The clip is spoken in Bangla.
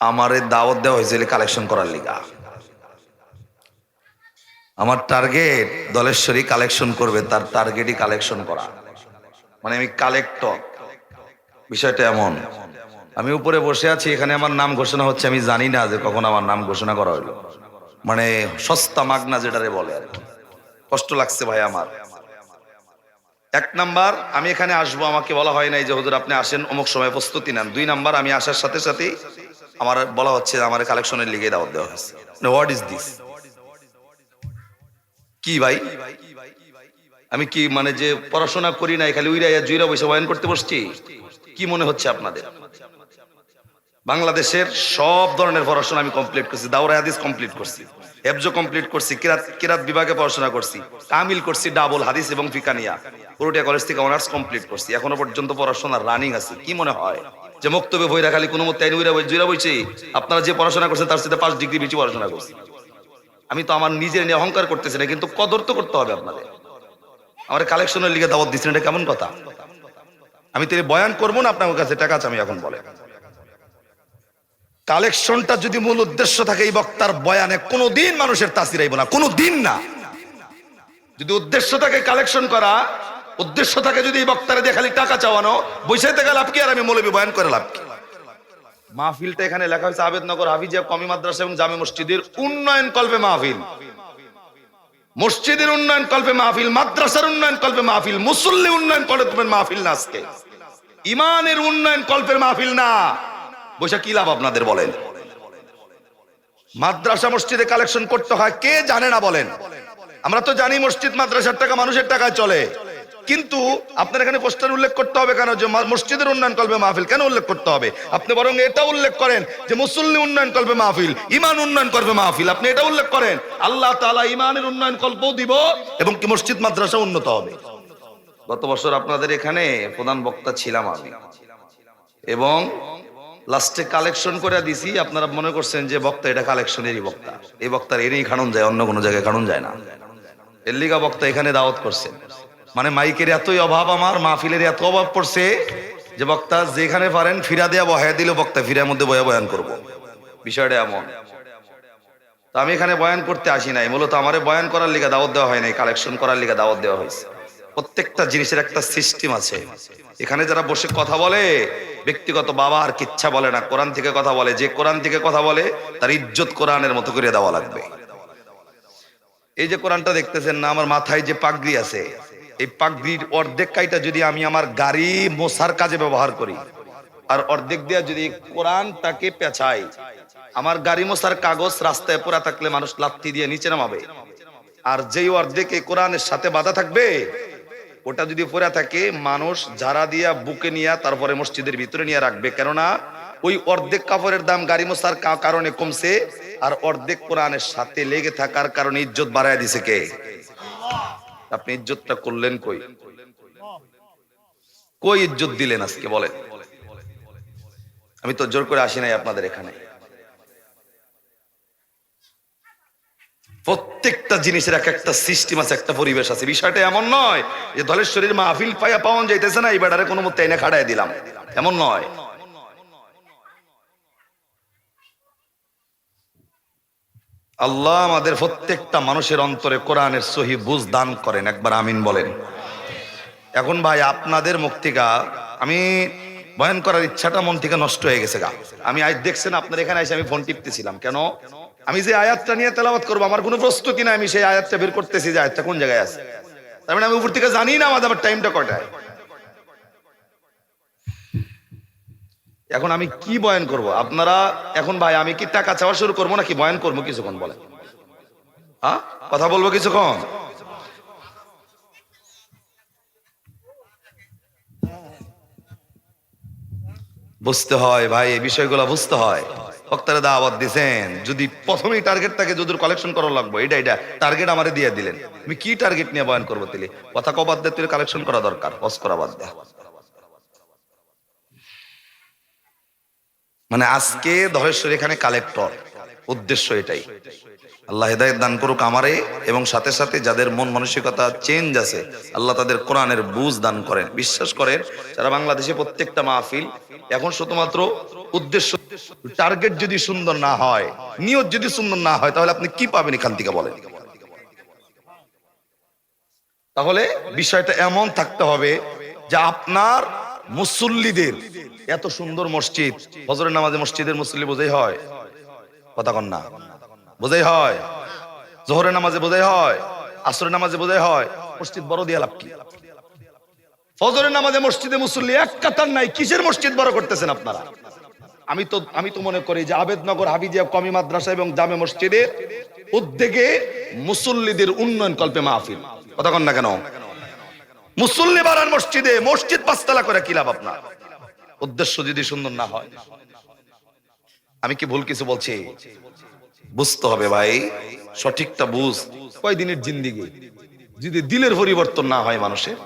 আমারে দাওয়াত দেওয়া হয়েছিল কালেকশন করার লিগা। আমার টার্গেট দলেশ্বরী কালেকশন করবে, তার টার্গেটই কালেকশন করা। মানে আমি কালেক্টর বিষয়টা এমন। আমি উপরে বসে আছি, এখানে আমার নাম ঘোষণা হচ্ছে, আমি জানি না যে কখন আমার নাম ঘোষণা করা হলো মানে সস্তা মাগনা যেটারে বলে আর কষ্ট লাগছে ভাই আমার। এক নাম্বার, আমি এখানে আসব, আমাকে বলা হয় নাই যে, হুজুর আপনি আসেন, অমুক সময় প্রস্তুতি নেন। দুই নাম্বার, আমি আসার সাথে সাথে আমার বলা হচ্ছে, আমার কালেকশনের লিগে দাওয়াত দেওয়া হয়েছে। হোয়াট ইজ দিস কি ভাই? আমি কি মানে যে পড়াশোনা করি নাই, খালি উইরা জুইরা বসে বয়ান করতে বসছি? কি মনে হচ্ছে আপনাদের? বাংলাদেশের সব ধরনের পড়াশোনা আমি কমপ্লিট করছি দাওরা হাদিস কমপ্লিট করছি, হেফজো কমপ্লিট করছি, কিরাত কিরাত বিভাগে পড়াশোনা করছি কামিল করছি, ডাবল হাদিস এবং ফিকানিয়া। পুরোটিয়া কলেজ থেকে অনার্স কমপ্লিট করছি, এখনও পর্যন্ত পড়াশোনা রানিং আছে, কি মনে হয়? যে মুক্তবে বইরা খালি কোনো মতে উইরা বই জুইরা বইছি, আপনারা যে পড়াশোনা করছেন তার সাথে পাঁচ ডিগ্রি বেশি পড়াশোনা করছি আমি তো আমার নিজের নিয়ে অহংকার করতেছি না, কিন্তু কদর তো করতে হবে আপনাদের। আমার কালেকশনের লিগে দাওয়াত দিচ্ছেন, এটা কেমন কথা? আমি তো বয়ান করব না, আপনার কাছে টাকা আছে আমি এখন বলে। কালেকশনটা যদি মূল উদ্দেশ্য থাকে এই বক্তার বয়ানে, কোনোদিন মানুষের তাসির আইব না কোনো দিন না। যদি উদ্দেশ্য থাকে কালেকশন করা উদ্দেশ্য থাকে যদি এই বক্তারে দিয়ে খালি টাকা চাওয়ানো বৈশাইতে গেলে লাভ কি আর আমি মৌলবী বয়ান করে লাভ কি? মাহফিলটা এখানে লেখা হয়েছে আবেদনগর হাফিজিয়া কমি মাদ্রাসা এবং জামে মসজিদের উন্নয়ন কল্পে মাহফিল। মসজিদের উন্নয়ন কল্পে মাহফিল, মাদ্রাসার উন্নয়ন কল্পে মাহফিল, মুসল্লি উন্নয়ন কল্পের মাহফিল না আজকে। ইমানের উন্নয়ন কল্পের মাহফিল না। বৈশা কি লাভ আপনাদের বলেন? মাদ্রাসা মসজিদে কালেকশন করতে হয়, কে জানে না বলেন? আমরা তো জানি মসজিদ মাদ্রাসার টাকা মানুষের টাকায় চলে। কিন্তু আপনার এখানে পোস্টার উল্লেখ করতে হবে কেন? যে মসজিদের উন্নয়ন কল্পে মাহফিল কেন উল্লেখ করতে হবে? আপনি বরং এটা উল্লেখ করেন যে মুসল্লি উন্নয়ন কল্পে মাহফিল, ইমান উন্নয়ন কল্পে মাহফিল, আপনি এটা উল্লেখ করেন। আল্লাহ তাআলা ইমানের উন্নয়ন কল্পও দিব এবং কি মসজিদ, মাদ্রাসা উন্নত হবে। গত বছর আপনাদের এখানে প্রধান বক্তা ছিলাম আমি। এবং লাস্টে কালেকশন করে দিছি। আপনারা মনে করছেন যে বক্তা এটা কালেকশনেরই বক্তা। এই বক্তার এনেই খানুন যায়, অন্য কোনো জায়গায় খানুন যায় না। এর লিগা বক্তা এখানে দাওয়াত করছেন। মানে মাইকের এতই অভাব আমার, মাহফিলের এত অভাব পড়ছে যে বক্তা যেখানে পারেন ফিরা দেয়া, বহায় দিলে বক্তা ফিরার মধ্যে বয়া বয়ান করব। বিষয়টা এমন। তো আমি এখানে বয়ান করতে আসি নাই, মূলত আমার বয়ান করার লিগা দাওয়াত দেওয়া হয় নাই, কালেকশন করার লিগা দাওয়াত দেওয়া হয়েছে। প্রত্যেকটা জিনিসের একটা সিস্টেম আছে। এখানে যারা বসে কথা বলে, ব্যক্তিগত বাবা আর কিচ্ছা বলে না, কোরআন থেকে কথা বলে, যে কোরআন থেকে কথা বলে, তার ইজ্জত কোরআনের মতো করে দেওয়া লাগবে। এই যে কোরআনটা দেখতেছেন না, আমার মাথায় যে পাগড়ি আছে এই পাগড়ির অর্ধেক কাইটা যদি আমি আমার গাড়ি মোছার কাজে ব্যবহার করি, আর অর্ধেক দিয়ে যদি কোরআন তাকে পেঁচাই, আমার গাড়ি মোছার কাগজ রাস্তায় পোড়া থাকলে মানুষ লাত্তি দিয়ে নিচে নামাবে। আর যেই অর্ধেক এই কোরআনের সাথে বাধা থাকবে, ওটা যদি পড়ে থাকে, মানুষ ঝাড়া দিয়া বুকে নিয়ে তারপরে মসজিদের ভিতরে নিয়ে রাখবে। কেননা, ওই অর্ধেক কাপড়ের দাম গাড়ি মোছার কারণে কমছে, আর অর্ধেক কোরআনের সাথে লেগে থাকার কারণে ইজ্জত বাড়ায় দিছে কে? আপনি ইজ্জতটা করলেন কই? কই ইজ্জত দিলেন আজকে? বলেন। আমি তো জোর করে আসি নাই আপনাদের এখানে। প্রত্যেকটা জিনিসের এক একটা সিস্টেম আছে একটা পরিবেশ আছে। বিষয়টা এমন নয় যে দলের শরীর মাহফিল পাইয়া পাওয়া যাইতেছে না এই বেড়ারে কোনো মতে এনে খাড়াই দিলাম। এমন নয়। আল্লাহ আমাদের প্রত্যেকটা মানুষের অন্তরে কোরআনের সহি বুঝ দান করেন, একবার আমিন বলেন। এখন ভাই, আপনাদের মুখ থেকে আমি বয়ান করার ইচ্ছাটা মন থেকে নষ্ট হয়ে গেছে গা। আমি আজ দেখছেন আপনার এখানে এসে আমি ফোন টিপতেছিলাম। কেন? আমি যে আয়াতটা নিয়ে তেলাওয়াত করব, আমার কোনো প্রস্তুতি নাই, আমি সেই আয়াতটা বের করতেছি যে আয়াতটা কোন জায়গায় আছে? তার মানে আমি উপর থেকে জানি না আমাদের টাইমটা কটায়। এখন আমি কি বয়ান করব? আপনারা এখন ভাই, আমি কি টাকা চাওয়া শুরু করব নাকি বয়ান করব কিছুক্ষণ বলে হ্যাঁ? কথা বলব কিছুক্ষণ? বুঝতে হয় ভাই, এই বিষয়গুলো বুঝতে হয়। বক্তারা দাওয়াত দিছেন, যদি প্রথমেই টার্গেট থাকে যদুর কালেকশন করা লাগবে এটা এটা টার্গেট আমারে দিয়ে দিলেন। আমি কি টার্গেট নিয়ে বয়ান করব তাহলে? কথা কবাদ দিয়ে তুই কালেকশন করা দরকার, বস করা বাদ দেয় মানে আজকে ধরেশ্বর এখানে কালেক্টর। উদ্দেশ্য এটাই। আল্লাহ হেদায়ত দান করুক আমারে এবং সাথে সাথে যাদের মন মানসিকতা চেঞ্জ আছে, আল্লাহ তাদের কোরআনের বুঝ দান করেন। বিশ্বাস করেন, যারা বাংলাদেশে প্রত্যেকটা মাহফিল, এখন শুধুমাত্র উদ্দেশ্য টার্গেট যদি সুন্দর না হয়, নিয়ত যদি সুন্দর না হয়, তাহলে আপনি কি পাবেন এখান থেকে বলেন? তাহলে বিষয়টা এমন থাকতে হবে যে আপনার মুসল্লিদের। এত সুন্দর মসজিদ হজরের নামাজে মসজিদের মুসল্লি বোঝাই হয়। কথা কন না। বোঝাই হয়। জোহরের নামাজে বোঝাই হয়। আসরের নামাজে বোঝাই হয়। মসজিদ বড় দিয়ে লাভ কি? ফজরের নামাজে মসজিদে মুসল্লি এক কাতার নাই, কিসের মসজিদ বড় করতেছেন আপনারা? আমি তো আমি তো মনে করি যে আবেদনগর, হাবিজিয়া, কমি মাদ্রাসা এবং জামে মসজিদের উদ্যোগে মুসল্লিদের উন্নয়ন কল্পে মাহফিল। কথা কন না কেন? মুসল্লি বাড়ান মসজিদে মসজিদ পাঁচতলা করে কি লাভ আপনার? উদ্দেশ্য যদি সুন্দর না হয়। আমি কি ভুল কিছু বলছি? বুঝতে হবে ভাই, সঠিকটা বুঝ। কয়দিনের জিন্দিগি? যদি দিলের পরিবর্তন না হয় মানুষের।